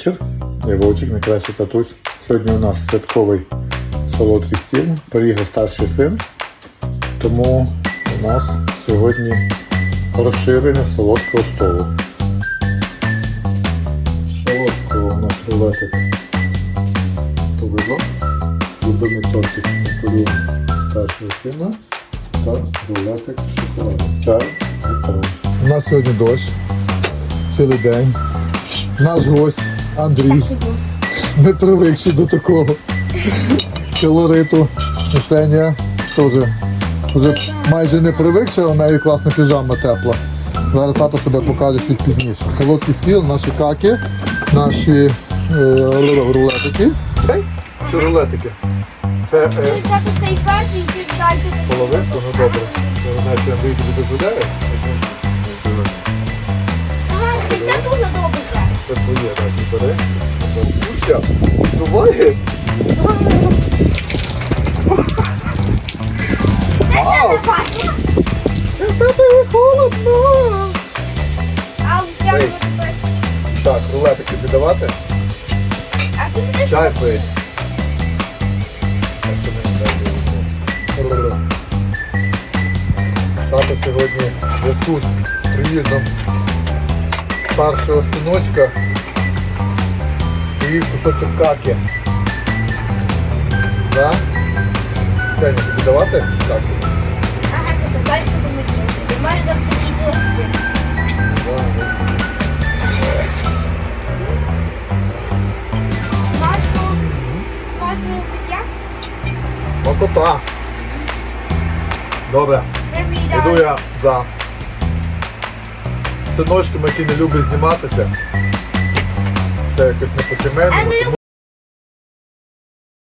вечір. Я Вовчик, найкращий татусь. Сьогодні у нас святковий солодкий стіл. Приїхав старший син. Тому у нас сьогодні розширення солодкого столу. Солодкого у нас рулетик повидло. Любимий тортик Наполеон старшого сина та рулетик з шоколадом. Чай готовий. У нас сьогодні дощ. Цілий день. Наш гость Андрій. Не привикший до такого колориту. І Ксенія теж вже майже не привикша, у неї класна піжама тепла. Зараз тато себе покаже чуть пізніше. Солодкий стіл, наші каки, наші е, рулетики. Чи рулетики? Це е, Це половинка, ну добре. Я знаю, що Андрій тобі дозволяє. Ага, це дуже. Це Ну що, буває? Вау! Це в холодно! А я Ей. Так, рулетики віддавати? А ти Чай руку? Тато сьогодні зв'язку з приїздом старшого синочка поїв кусочок каки. Да? Сеня, тобі давати? Так. Ага, ти далі думаєш. Ти маєш там такі плоскі. Машу, машу як? Смакота. Добре. Іду я за синочком, який не любить зніматися. Це якось не по А не